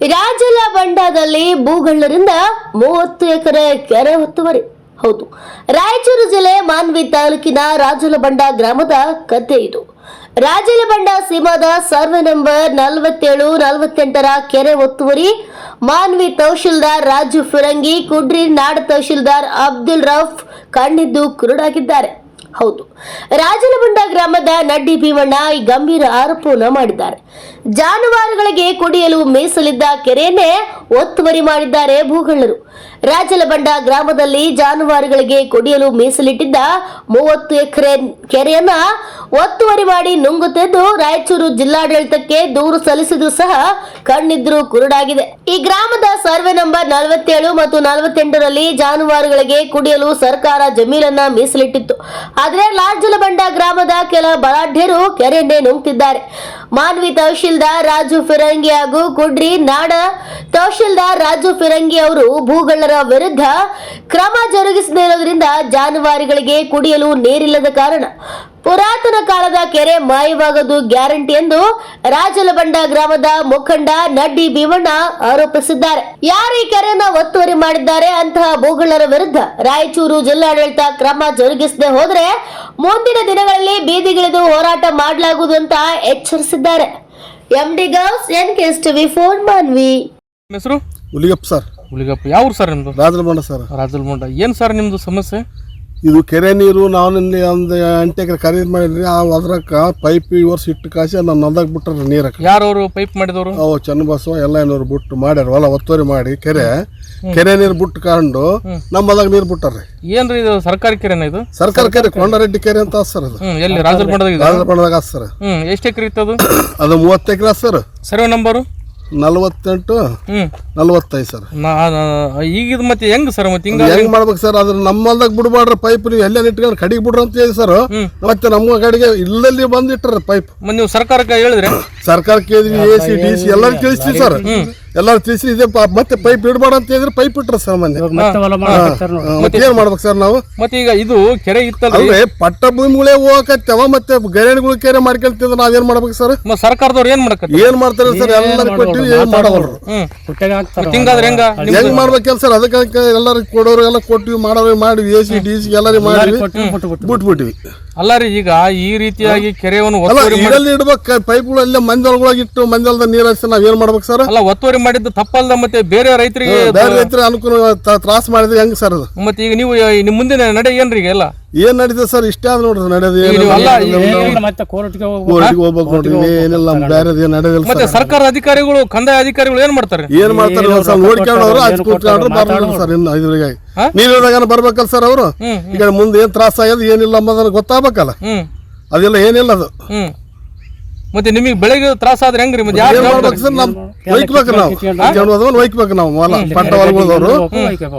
ರಾಜಲ ಬಂಡಾದಲ್ಲಿ ಭೂಗಳ್ಳರಿಂದ ಮೂವತ್ತು ಎಕರೆ ಕೆರೆ ಒತ್ತುವರಿ. ಹೌದು, ರಾಯಚೂರು ಜಿಲ್ಲೆ ಮಾನ್ವಿ ತಾಲೂಕಿನ ರಾಜಲಬಂಡ ಗ್ರಾಮದ ಕಥೆ ಇದು. ರಾಜಲಬಂಡ ಸೀಮಾದ ಸರ್ವೆ ನಂಬರ್ ನಲವತ್ತೇಳು, ನಲವತ್ತೆಂಟರ ಕೆರೆ ಒತ್ತುವರಿ. ಮಾನ್ವಿ ತಹಶೀಲ್ದಾರ್ ರಾಜು ಫಿರಂಗಿ, ಕುಡ್ರಿ ನಾಡ ತಹಶೀಲ್ದಾರ್ ಅಬ್ದುಲ್ ರಫ್ ಕಣ್ಣಿದ್ದು ಕುರುಡಾಗಿದ್ದಾರೆ. ಹೌದು. ರಾಜಲಬಂಡ ಗ್ರಾಮದ ನಡ್ಡಿ ಭೀಮಣ್ಣ ಈ ಗಂಭೀರ ಆರೋಪವನ್ನು ಮಾಡಿದ್ದಾರೆ. ಜಾನುವಾರುಗಳಿಗೆ ಕುಡಿಯಲು ಮೀಸಲಿದ್ದ ಕೆರೆಯನ್ನೇ ಒತ್ತುವರಿ ಮಾಡಿದ್ದಾರೆ ಭೂಗಳ್ಳರು. ರಾಜಲಬಂಡ ಗ್ರಾಮದಲ್ಲಿ ಜಾನುವಾರುಗಳಿಗೆ ಕುಡಿಯಲು ಮೀಸಲಿಟ್ಟಿದ್ದ ಮೂವತ್ತು ಎಕರೆ ಕೆರೆಯನ್ನ ಒತ್ತುವರಿ ಮಾಡಿ ನುಂಗುತ್ತಿದ್ದು ರಾಯಚೂರು ಜಿಲ್ಲಾಡಳಿತಕ್ಕೆ ದೂರು ಸಲ್ಲಿಸಿದ್ರು ಸಹ ಕಣ್ಣಿದ್ರು ಕುರುಡಾಗಿದೆ. ಈ ಗ್ರಾಮದ ಸರ್ವೆ ನಂಬರ್ ನಲವತ್ತೇಳು ಮತ್ತು ನಲವತ್ತೆಂಟರಲ್ಲಿ ಜಾನುವಾರುಗಳಿಗೆ ಕುಡಿಯಲು ಸರ್ಕಾರ ಜಮೀನನ್ನ ಮೀಸಲಿಟ್ಟಿತ್ತು. ಆದರೆ ಲಾರ್ಜಲಬಂಡ ಗ್ರಾಮದ ಕೆಲ ಬಲಾಢ್ಯರು ಕೆರೆಯನ್ನೇ ನುಂಗ್ತಿದ್ದಾರೆ. ಮಾನ್ವಿ ತಹಶೀಲ್ದಾರ್ ರಾಜು ಫಿರಂಗಿ ಹಾಗೂ ಕುಡ್ರಿ ನಾಡ ತಹಶೀಲ್ದಾರ್ ರಾಜು ಫಿರಂಗಿ ಅವರು ಭೂಗಳ್ಳರ ವಿರುದ್ಧ ಕ್ರಮ ಜರುಗಿಸದೇ ಇರೋದ್ರಿಂದ ಜಾನುವಾರುಗಳಿಗೆ ಕುಡಿಯಲು ನೀರಿಲ್ಲದ ಕಾರಣ ಪುರಾತನ ಕಾಲದ ಕೆರೆ ಮಾಯವಾಗದು ಗ್ಯಾರಂಟಿ ಎಂದು ರಾಜಲಬಂಡ ಗ್ರಾಮದ ಮುಖಂಡ ನಡ್ಡಿ ಭೀಮಣ್ಣ ಆರೋಪಿಸಿದ್ದಾರೆ. ಯಾರು ಈ ಕೆರೆಯನ್ನ ಒತ್ತುವರಿ ಮಾಡಿದ್ದಾರೆ ಅಂತಹ ಭೂಗಳರ ವಿರುದ್ಧ ರಾಯಚೂರು ಜಿಲ್ಲಾಡಳಿತ ಕ್ರಮ ಜರುಗಿಸದೆ ಹೋದ್ರೆ ಮುಂದಿನ ದಿನಗಳಲ್ಲಿ ಬೀದಿಗಿಳಿದು ಹೋರಾಟ ಮಾಡಲಾಗುವುದು ಅಂತ ಎಚ್ಚರಿಸಿದ್ದಾರೆ. ಎಂಡಿ ಗೌಸ್ ಎನ್ ಕೆಸ್ ಟಿವಿ ಫೋನ್ ಮಾನ್ವಿ. ಹೆಸರು? ಹುಲಿಗಪ್ಪ ಸರ್. ಹುಲಿಗಪ್ಪ. ಯಾವ ಸರ್ ನಿಮ್ದು? ರಾಜಲಬಂಡ ಸರ್. ರಾಜಲಬಂಡ. ಏನು ಸರ್ ನಿಮ್ದು ಸಮಸ್ಯೆ? ಇದು ಕೆರೆ ನೀರು ನಾವು ಇಲ್ಲಿ ಒಂದು ಎಂಟು ಎಕರೆ ಖರೀದಿ ಮಾಡಿದ್ರಿ. ಆ ಅದ್ರಕ್ಕ ಪೈಪ್ ಈ ವರ್ಷ ಇಟ್ಟು ಕಾಸಿ ನಾನು ನಂದಾಗ ಬಿಟ್ಟಾರ ನೀರಕ್ಕೆ ಯಾರವರು ಪೈಪ್ ಮಾಡಿದವರು? ಅವು ಚನ್ನಬಸವ ಎಲ್ಲ ಏನೋರು ಬಿಟ್ಟು ಮಾಡ್ಯಾರ. ಹೊಲ ಒತ್ತುವರಿ ಮಾಡಿ ಕೆರೆ. ಕೆರೆ ನೀರು ಬಿಟ್ಟು ಕಂಡು ನಮ್ಮ ಅದಾಗ ನೀರು ಬಿಟ್ಟಾರ್ರಿ. ಏನ್ರಿ ಇದು ಸರ್ಕಾರಿ ಕೆರೆ ಇದು? ಸರ್ಕಾರ ಕೆರೆ ಕೊಂಡರೆಡ್ಡಿ ಕೆರೆ ಅಂತ ಸರ್ ಅದು. ಹ್ಮ್ ಎಲ್ಲಿ ರಾಜರ ಬಣ್ಣದಾಗ ಸರ್. ಹ್ಮ್ ಎಷ್ಟು ಎಕರೆ ಇತ್ತು ಅದು? ಅದು ಮೂವತ್ತು ಎಕರೆ ಸರ್. Survey number? ನಲವತ್ತೆಂಟು ನಲ್ವತ್ತೈದು ಸರ್. ಈಗ ಇದು ಮತ್ತೆ ಹೆಂಗ್ ಸರ್ ಮತ್ತೆ ಹಿಂಗ ಹೆಂಗ್ ಮಾಡ್ಬೇಕು ಸರ್? ಅದ್ರ ನಮ್ಮ ಹೊಲ್ದಾಗ ಬಿಡ್ಬಾಡ್ರಿ ಪೈಪ್ ನೀವು ಎಲ್ಲೇ ಇಟ್ಕೊಂಡು ಕಡಿಗೆ ಬಿಡ್ರಿ ಅಂತ ಹೇಳಿ ಸರ್. ಮತ್ತೆ ನಮ್ಮ ಕಡೆಗೆ ಇಲ್ಲಲ್ಲಿ ಬಂದ್ ಇಟ್ಟಾರ ಪೈಪ್ ಮತ್ತೆ ನೀವು ಸರ್ಕಾರಕ್ಕೆ ಹೇಳಿದ್ರೆ? ಸರ್ಕಾರಕ್ಕೆ ಕೇಳಿದ್ವಿ ಎ ಸಿ ಡಿ ಸಿ ಎಲ್ಲರೂ ತಿಳಿಸ್ತೀವಿ ಸರ್. ಎಲ್ಲರೂ ತಿಳಿಸಿ ಇದೆ ಪ- ಮತ್ತೆ ಪೈಪ್ ಇಡಬಾರ್ದು ಅಂತ ಹೇಳಿದ್ರೆ ಪೈಪ್ ಇಟ್ರ ಸರ್ ಮೊನ್ನೆ ಮತ್ತೆ ಏನ್ ಮಾಡ್ಬೇಕು ಸರ್ ನಾವು ಮತ್ತೆ ಈಗ ಇದು ಕೆರೆ ಇತ್ತಲ್ಲ ಅಂದ್ರೆ ಪಟ್ಟ ಭೂಮಿಗಳೇ ಹೋಗಕತ್ತವ ಮತ್ತೆ ಗೈರಣಿಗಳು ಕೆರೆ ಮಾಡ್ಕೊಳ್ತಿದ್ರೆ ನಾವೇನ್ ಮಾಡ್ಬೇಕು ಸರ್? ಸರ್ಕಾರದವ್ರು ಏನ್ ಮಾಡಕತ್ತಿ ಏನ್ ಮಾಡ್ತಾರೆ ಸರ್? ಎಲ್ಲರೂ ಕೊಟ್ಟಿವಿ ಏನ್ ಮಾಡೋರು? ಹ್ಮ್. ಮತ್ತೆ ಹಿಂಗಾದ್ರೆ ಹೆಂಗ? ನಿಮ್- ಹೆಂಗ್ ಮಾಡ್ಬೇಕು ಸರ್? ಅದಕ್ಕೆ ಎಲ್ಲರಿಗೆ ಕೊಡೋರು ಎಲ್ಲ ಕೊಟ್ಟಿವಿ ಮಾಡೋರು ಮಾಡಿವಿ ಎ ಸಿ ಡಿ ಸಿ ಎಲ್ಲಾರು ಮಾಡಿವಿ. ಬಿಟ್ಬಿಟ್ಟಿವಿ ಅಲ್ಲ ರೀ ಈಗ ಈ ರೀತಿಯಾಗಿ ಕೆರೆಯನ್ನು ಒತ್ತುವರಿ ಮಾಡಿ ಇಡ್ಬೇಕು ಪೈಪ್ಗಳು ಅಲ್ಲೇ ಇಟ್ಟು ಮಂಜಲ್ದ ನೀರು ಹರಿಸಿ ನಾವ್ ಏನ್ ಮಾಡ್ಬೇಕು ಸರ್? ಅಲ್ಲ ಒತ್ತುವರಿ ಮಾಡಿದ್ದು ತಪ್ಪಲ್ದ ಮತ್ತೆ ಬೇರೆ ರೈತರಿಗೆ ಬೇರೆ ರೈತರ ಅನುಕೂಲ ತ್ರಾಸ ಮಾಡಿದ್ರೆ ಹೆಂಗ್ ಸರ್ ಅದು? ಮತ್ತೆ ಈಗ ನೀವು ನಿಮ್ ಮುಂದಿನ ನಡೆ ಏನ್ರಿ ಈಗ ಎಲ್ಲ? ಏನ್ ನಡೀತದೆ ಸರ್? ಇಷ್ಟೇ ಆದ್ ನೋಡ್ರಿ ನಡೆದು ಮತ್ತೆ ಕೋರ್ಟ್ಗೆ ಹೋಗ್ಬೇಕು ನೋಡ್ರಿ ಏನಿಲ್ಲ ಬೇರೆದ್ ಏನ್ ನಡೆಯೋದಿಲ್ಲ ಮತ್ತೆ ಸರ್. ಸರ್ಕಾರ ಅಧಿಕಾರಿಗಳು ಕಂದಾಯ ಅಧಿಕಾರಿಗಳು ಏನ್ ಮಾಡ್ತಾರೆ? ಏನ್ ಮಾಡ್ತಾರೆ ಸರ್ ನೋಡ್ಕೊಂಡವ್ರು ಹಚ್ಚಿ ಕೂತ್ಕೊಂಡ್ರು ಬರ್ಲಿಲ್ಲ ಸರ್ ಇನ್ನು ಇದ್ರಿಗೆ. ನೀರಿದಾಗ ಬರ್ಬೇಕಲ್ಲ ಸರ್ ಅವರು? ಈಗ ಮುಂದೆ ಏನ್ ತ್ರಾಸ ಆಗ್ಯದ ಏನಿಲ್ಲ ಅನ್ನೋದನ್ನ ಗೊತ್ತಾಗ್ಬೇಕಲ್ಲ? ಅದೆಲ್ಲ ಏನಿಲ್ಲ ಅದು. ಮತ್ತೆ ನಿಮಗೆ ಬೆಳಗ್ಗೆ ತ್ರಾಸ ಆದ್ರೆ ಹೆಂಗ್ರಿ? ಮತ್ತೆ ಯಾರು ಒಯ್ಕ್ಬೇಕು ನಾವು. ಕೆಣೋದನ್ನ ಒಯ್ಕ್ಬೇಕು ನಾವು. ಹೊಲ ಪಟ್ಟ ಹೊಲಗಳದವ್ರು.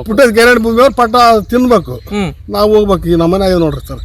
ಪುಟ್ಟ ಗೆರೆಡ್ ಭೂಮಿಯವ್ರು ಪಟ್ಟ ತಿನ್ಬೇಕು. ನಾವು ಹೋಗ್ಬೇಕು. ಈ ನಮ್ಮನೆ ನೋಡ್ರಿ ಸರ್.